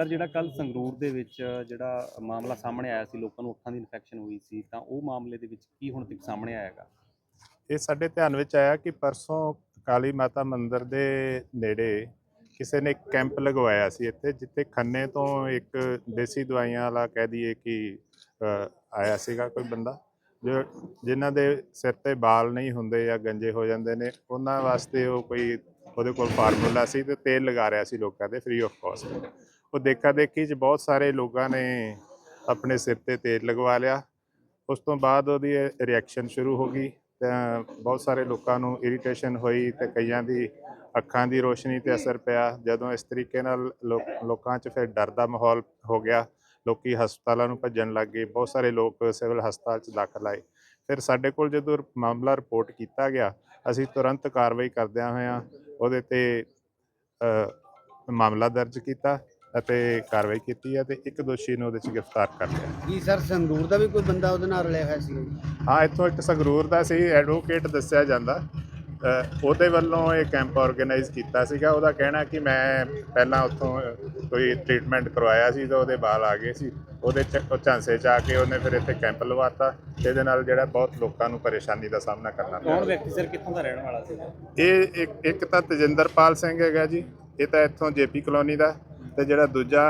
Sir ਜਿਹੜਾ ਕੱਲ ਸੰਗਰੂਰ ਦੇ ਵਿੱਚ ਜਿਹੜਾ ਮਾਮਲਾ ਸਾਹਮਣੇ ਆਇਆ ਸੀ, ਲੋਕਾਂ ਨੂੰ ਅੱਖਾਂ ਦੀ ਇਨਫੈਕਸ਼ਨ ਹੋਈ ਸੀ, ਤਾਂ ਉਹ ਮਾਮਲੇ ਦੇ ਵਿੱਚ ਕੀ ਹੁਣ ਤੱਕ ਸਾਹਮਣੇ ਆਇਆਗਾ ਇਹ ਸਾਡੇ ਧਿਆਨ ਵਿੱਚ ਆਇਆ ਕਿ ਪਰਸੋਂ ਕਾਲੀ ਮਾਤਾ ਮੰਦਿਰ ਦੇ ਨੇੜੇ ਕਿਸੇ ਨੇ ਕੈਂਪ ਲਗਵਾਇਆ ਸੀ ਇੱਥੇ, ਜਿੱਥੇ ਖੰਨੇ ਤੋਂ ਇੱਕ ਦੇਸੀ ਦਵਾਈਆਂ ਵਾਲਾ ਕਹਿ ਦਈਏ ਕਿ ਆਇਆ ਸੀਗਾ ਕੋਈ ਬੰਦਾ, ਜੋ ਜਿਨ੍ਹਾਂ ਦੇ ਸਿਰ ਤੇ ਵਾਲ ਨਹੀਂ ਹੁੰਦੇ ਜਾਂ ਗੰਜੇ ਹੋ ਜਾਂਦੇ ਨੇ, ਉਹਨਾਂ ਵਾਸਤੇ ਉਹ ਕੋਈ ਉਹਦੇ ਕੋਲ ਫਾਰਮੂਲਾ ਸੀ ਤੇ ਤੇਲ ਲਗਾ ਰਿਹਾ ਸੀ ਲੋਕਾਂ ਦੇ ਫ੍ਰੀ ਆਫ ਕਾਸਟ ਉਹ ਦੇਖਾ ਦੇਖੀ ਚ ਬਹੁਤ ਸਾਰੇ ਲੋਕਾਂ ਨੇ ਆਪਣੇ ਸਿਰ ਤੇ ਤੇਲ ਲਗਵਾ ਲਿਆ। ਉਸ ਤੋਂ ਬਾਅਦ ਉਹਦੀ ਰਿਐਕਸ਼ਨ ਸ਼ੁਰੂ ਹੋ ਗਈ ਤਾਂ ਬਹੁਤ ਸਾਰੇ ਲੋਕਾਂ ਨੂੰ ਇਰੀਟੇਸ਼ਨ ਹੋਈ ਤੇ ਕਈਆਂ ਦੀ ਅੱਖਾਂ ਦੀ ਰੋਸ਼ਨੀ ਤੇ ਅਸਰ ਪਿਆ। ਜਦੋਂ ਇਸ ਤਰੀਕੇ ਨਾਲ ਲੋਕ- ਲੋਕਾਂ 'ਚ ਫਿਰ ਡਰ ਦਾ ਮਾਹੌਲ ਹੋ ਗਿਆ। ਲੋਕੀ ਹਸਪਤਾਲਾਂ ਨੂੰ ਭੱਜਣ ਲੱਗ ਗਏ। ਬਹੁਤ ਸਾਰੇ ਲੋਕ ਸਿਵਲ ਹਸਪਤਾਲ 'ਚ ਦਾਖਲ ਆਏ। ਫਿਰ ਸਾਡੇ ਕੋਲ ਜਦੋਂ ਮਾਮਲਾ ਰਿਪੋਰਟ ਕੀਤਾ ਗਿਆ, ਅਸੀਂ ਤੁਰੰਤ ਕਾਰਵਾਈ ਕਰਦਿਆਂ ਹੋਇਆਂ ਉਹਦੇ ਤੇ ਮਾਮਲਾ ਦਰਜ ਕੀਤਾ। ਅਤੇ ਕਾਰਵਾਈ ਕੀਤੀ ਹੈ ਤੇ ਇੱਕ ਦੋਸ਼ੀ ਨੂੰ ਉਹਦੇ 'ਚ ਗ੍ਰਿਫਤਾਰ ਕਰ ਲਿਆ। ਕੀ ਸਰ ਸੰਗਰੂਰ ਦਾ ਵੀ ਕੋਈ ਬੰਦਾ ਉਹਦੇ ਨਾਲ ਰਲਿਆ ਹੋਇਆ ਸੀ ਹਾਂ ਇੱਥੋਂ ਇੱਕ ਸੰਗਰੂਰ ਦਾ ਸੀ ਐਡਵੋਕੇਟ ਦੱਸਿਆ ਜਾਂਦਾ। ਅ, ਉਹਦੇ ਵੱਲੋਂ ਇਹ ਕੈਂਪ ਆਰਗੇਨਾਈਜ਼ ਕੀਤਾ ਸੀਗਾ। ਉਹਦਾ ਕਹਿਣਾ ਕਿ ਮੈਂ ਪਹਿਲਾਂ ਉੱਥੋਂ ਕੋਈ ਟ੍ਰੀਟਮੈਂਟ ਕਰਵਾਇਆ ਸੀ ਤਾਂ ਉਹਦੇ ਵਾਲ ਆ ਗਏ ਸੀ। ਉਹਦੇ ਚ ਉਹ ਝਾਂਸੇ ਚ ਆ ਕੇ ਉਹਨੇ ਫਿਰ ਇੱਥੇ ਕੈਂਪ ਲਵਾਤਾ। ਇਹਦੇ ਨਾਲ ਜਿਹੜਾ ਬਹੁਤ ਲੋਕਾਂ ਨੂੰ ਪਰੇਸ਼ਾਨੀ ਦਾ ਸਾਹਮਣਾ ਕਰਨਾ ਪਿਆ। ਕੌਣ ਵਿਅਕਤੀ ਸਰ? ਕਿੱਥੋਂ ਦਾ ਰਹਿਣ ਵਾਲਾ ਸੀ ਇਹ ਇੱਕ ਇੱਕ ਤਾਂ ਤਜਿੰਦਰਪਾਲ ਸਿੰਘ ਹੈਗਾ ਜੀ। ਇਹ ਤਾਂ ਇੱਥੋਂ ਜੇਪੀ ਕਲੋਨੀ ਦਾ। ਤੇ ਜਿਹੜਾ ਦੂਜਾ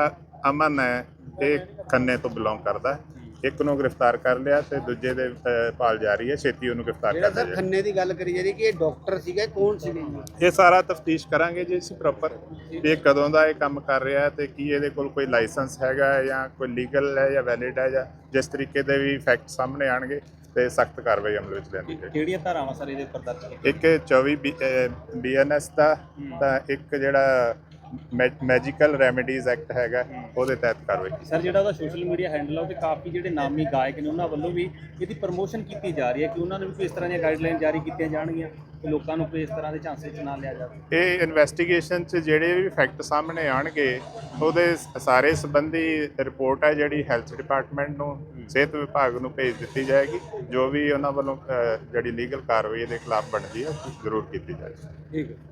ਅਮਨ ਹੈ ਇਹ ਖੰਨੇ ਤੋਂ ਬਿਲੋਂਗ ਕਰਦਾ ਹੈ। ਇੱਕ ਨੂੰ ਗ੍ਰਿਫਤਾਰ ਕਰ ਲਿਆ ਤੇ ਦੂਜੇ ਦੇ ਅ, ਭਾਲ ਜਾਰੀ ਹੈ ਛੇਤੀ ਉਹਨੂੰ ਗ੍ਰਿਫਤਾਰ ਜਿਹੜਾ ਕਰ ਸਰ ਲਿਆ। ਖੰਨੇ ਦੀ ਗੱਲ ਕਰੀ ਜਾ ਰਹੀ ਕਿ ਇਹ ਡਾਕਟਰ ਸੀਗਾ ਇਹ ਕੌਣ ਸੀਗੇ ਜੀ ਇਹ ਸਾਰਾ ਤਫਤੀਸ਼ ਕਰਾਂਗੇ ਜੀ ਅਸੀਂ ਪ੍ਰੋਪਰ ਇਹ ਕਦੋਂ ਦਾ ਇਹ ਕੰਮ ਕਰ ਰਿਹਾ ਹੈ ਤੇ ਕੀ ਇਹਦੇ ਕੋਲ ਕੋਈ ਲਾਇਸੈਂਸ ਹੈਗਾ ਹੈ ਜਾਂ ਕੋਈ ਲੀਗਲ ਹੈ ਜਾਂ ਵੈਲਿਡ ਹੈ ਜਾਂ ਜਿਸ ਤਰੀਕੇ ਦੇ ਵੀ ਫੈਕਟ ਸਾਹਮਣੇ ਆਣਗੇ ਤੇ ਸਖਤ ਕਾਰਵਾਈ ਅਮਲ ਵਿੱਚ ਲਿਆਂਦੀ ਜਾਏਗੀ ਕਿਹੜੀਆਂ ਧਾਰਾਵਾਂ ਸਰ ਇਹਦੇ ਉੱਪਰ ਦਰਜ ਕੀਤੀਆਂ ਇੱਕ 24 ਬੀਐਨਐਸ ਦਾ ਤਾਂ ਇੱਕ ਜਿਹੜਾ ਮੈਜੀਕਲ ਰੈਮੇਡੀਜ਼ ਐਕਟ ਹੈਗਾ ਉਹਦੇ ਤਹਿਤ ਕਾਰਵਾਈ ਸਰ ਜਿਹੜਾ ਉਹਦਾ ਸੋਸ਼ਲ ਮੀਡੀਆ ਹੈਂਡਲ ਆ ਉਹ ਤੇ ਕਾਫੀ ਜਿਹੜੇ ਨਾਮੀ ਗਾਇਕ ਨੇ ਉਹਨਾਂ ਵੱਲੋਂ ਵੀ ਇਹਦੀ ਪ੍ਰਮੋਸ਼ਨ ਕੀਤੀ ਜਾ ਰਹੀ ਹੈ ਕਿ ਉਹਨਾਂ ਨੂੰ ਵੀ ਕੋਈ ਇਸ ਤਰ੍ਹਾਂ ਦੀਆਂ ਗਾਈਡਲਾਈਨ ਜਾਰੀ ਕੀਤੀਆਂ ਜਾਣਗੀਆਂ ਕਿ ਲੋਕਾਂ ਨੂੰ ਕੋਈ ਇਸ ਤਰ੍ਹਾਂ ਦੇ ਝਾਂਸੇ 'ਚ ਨਾ ਲਿਆ ਜਾਵੇ? ਇਹ ਇਨਵੈਸਟੀਗੇਸ਼ਨ 'ਚ ਜਿਹੜੇ ਵੀ ਫੈਕਟ ਸਾਹਮਣੇ ਆਣਗੇ ਉਹਦੇ ਸਾਰੇ ਸੰਬੰਧੀ ਰਿਪੋਰਟ ਹੈ ਜਿਹੜੀ ਹੈਲਥ ਡਿਪਾਰਟਮੈਂਟ ਨੂੰ ਸਿਹਤ ਵਿਭਾਗ ਨੂੰ ਭੇਜ ਦਿੱਤੀ ਜਾਏਗੀ ਜੋ ਵੀ ਉਹਨਾਂ ਵੱਲੋਂ ਜਿਹੜੀ ਲੀਗਲ ਕਾਰਵਾਈ ਇਹਦੇ ਖਿਲਾਫ ਬਣਦੀ ਹੈ ਉਹ ਜ਼ਰੂਰ ਕੀਤੀ ਜਾਏਗੀ। ਠੀਕ ਹੈ।